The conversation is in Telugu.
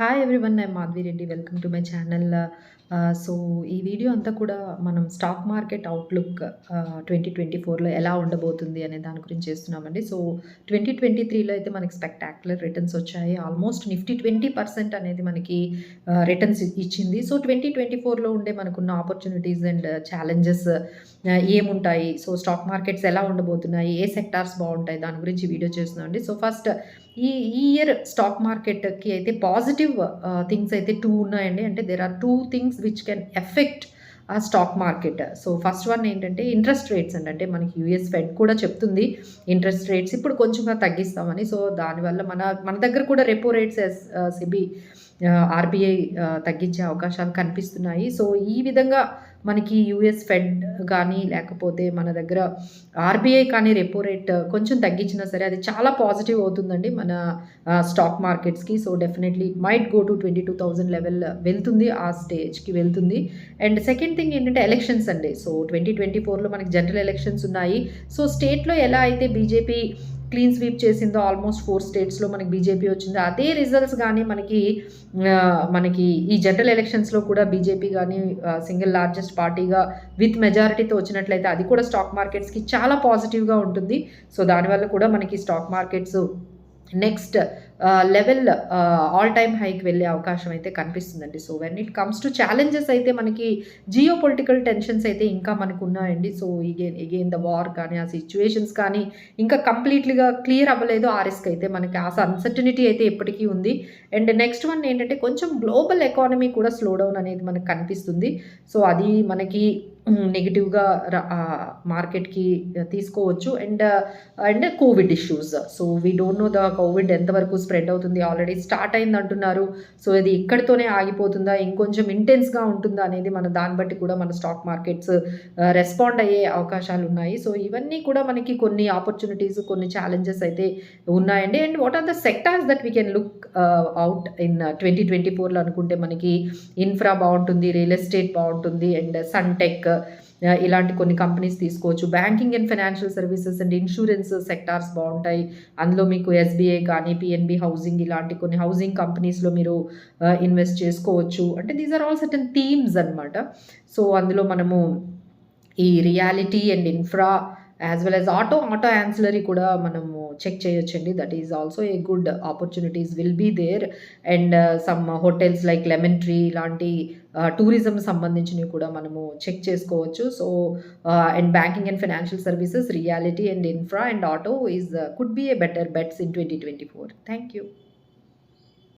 Hi everyone I Madhavi Reddy welcome to my channel so ఈ వీడియో అంతా కూడా మనం stock market outlook twenty twenty ఫోర్లో ఎలా ఉండబోతుంది అనే దాని గురించి చేస్తున్నామండి. సో ట్వంటీ ట్వంటీ త్రీలో అయితే మనకి స్పెక్టాక్యులర్ రిటర్న్స్ వచ్చాయి. ఆల్మోస్ట్ నిఫ్టీ ట్వంటీ పర్సెంట్ అనేది మనకి uh, రిటర్న్స్ ఇచ్చింది. సో ట్వంటీ ట్వంటీ ఫోర్లో ఉండే మనకున్న ఆపర్చునిటీస్ అండ్ ఛాలెంజెస్ ఏముంటాయి? సో స్టాక్ మార్కెట్స్ ఎలా ఉండబోతున్నాయి? ఏ సెక్టార్స్ బాగుంటాయి? దాని గురించి వీడియో చేస్తున్నామండి. సో ఫస్ట్ ఈ ఈ ఇయర్ స్టాక్ మార్కెట్కి అయితే పాజిటివ్ థింగ్స్ uh, అయితే టూ ఉన్నాయండి. అంటే there are two things which can affect ఆ stock market so first one ఏంటంటే ఇంట్రెస్ట్ రేట్స్ అండి. అంటే మనకి యూఎస్ ఫెడ్ కూడా చెప్తుంది ఇంట్రెస్ట్ రేట్స్ ఇప్పుడు కొంచెంగా తగ్గిస్తామని. సో దానివల్ల మన మన దగ్గర కూడా రెపో రేట్స్ సిబి ఆర్బీఐ తగ్గించే అవకాశాలు కనిపిస్తున్నాయి. సో ఈ విధంగా మనకి యూఎస్ ఫెడ్ కానీ లేకపోతే మన దగ్గర ఆర్బీఐ కానీ రెపో రేట్ కొంచెం తగ్గించినా సరే అది చాలా పాజిటివ్ అవుతుందండి మన stock మార్కెట్స్కి so definitely might go to twenty two thousand level వెళ్తుంది ఆ స్టేజ్కి వెళ్తుంది. అండ్ సెకండ్ థింగ్ ఏంటంటే ఎలక్షన్స్ అండి. సో ట్వంటీ ట్వంటీ ఫోర్లో మనకి జనరల్ ఎలక్షన్స్ ఉన్నాయి. సో స్టేట్లో ఎలా అయితే బీజేపీ క్లీన్ స్వీప్ చేసిందో ఆల్మోస్ట్ ఫోర్ స్టేట్స్లో మనకి బీజేపీ వచ్చిందో. అదే రిజల్ట్స్ కానీ మనకి మనకి ఈ జనరల్ ఎలక్షన్స్లో కూడా బీజేపీ కానీ సింగిల్ లార్జెస్ట్ పార్టీగా విత్ మెజారిటీతో వచ్చినట్లయితే అది కూడా స్టాక్ మార్కెట్స్కి చాలా పాజిటివ్గా ఉంటుంది. సో దానివల్ల కూడా మనకి stock markets next level all time హైకి వెళ్ళే అవకాశం అయితే కనిపిస్తుందండి. So when it comes to challenges అయితే మనకి జియో పొలిటికల్ టెన్షన్స్ అయితే ఇంకా మనకు ఉన్నాయండి so again again the war కానీ ఆ సిచ్యువేషన్స్ కానీ ఇంకా కంప్లీట్లీగా క్లియర్ అవ్వలేదు. ఆ రిస్క్ అయితే మనకి ఆ అన్సర్టనిటీ అయితే ఎప్పటికీ ఉంది. అండ్ నెక్స్ట్ వన్ ఏంటంటే కొంచెం గ్లోబల్ ఎకానమీ కూడా స్లో డౌన్ అనేది మనకు కనిపిస్తుంది. సో అది మనకి నెగిటివ్గా మార్కెట్కి తీసుకోవచ్చు. And uh, and covid issues so we don't know the covid ఎంతవరకు స్ప్రెడ్ అవుతుంది. ఆల్రెడీ స్టార్ట్ అయింది అంటున్నారు. సో ఇది ఇక్కడితోనే ఆగిపోతుందా? ఇంకొంచెం ఇంటెన్స్గా ఉంటుందా అనేది మన దాన్ని బట్టి కూడా మన స్టాక్ మార్కెట్స్ రెస్పాండ్ అయ్యే అవకాశాలు ఉన్నాయి. సో ఇవన్నీ కూడా మనకి కొన్ని ఆపర్చునిటీస్ కొన్ని ఛాలెంజెస్ అయితే ఉన్నాయండి. And what are the sectors that we can look out in twenty twenty ఫోర్లో అనుకుంటే మనకి ఇన్ఫ్రా బాగుంటుంది రియల్ ఎస్టేట్ బాగుంటుంది అండ్ సన్టెక్ ఇలాంటి కొన్ని కంపెనీస్ తీసుకోవచ్చు. Banking and financial services and insurance sectors బాగుంటాయి. అందులో మీకు ఎస్బీఐ కానీ పిఎన్బి హౌసింగ్ ఇలాంటి కొన్ని హౌసింగ్ కంపెనీస్లో మీరు ఇన్వెస్ట్ చేసుకోవచ్చు. అంటే these are all certain themes అనమాట సో అందులో మనము ఈ realty and infra as well as auto auto ancillary కూడా మనము చెక్ చేయొచ్చండి. That is also a good opportunities will be there and some hotels like Lemon Tree ఇలాంటి టూరిజం సంబంధించినవి కూడా మనము చెక్ చేసుకోవచ్చు. So and banking and financial services realty and infra and auto is could be a better bets in twenty twenty four thank you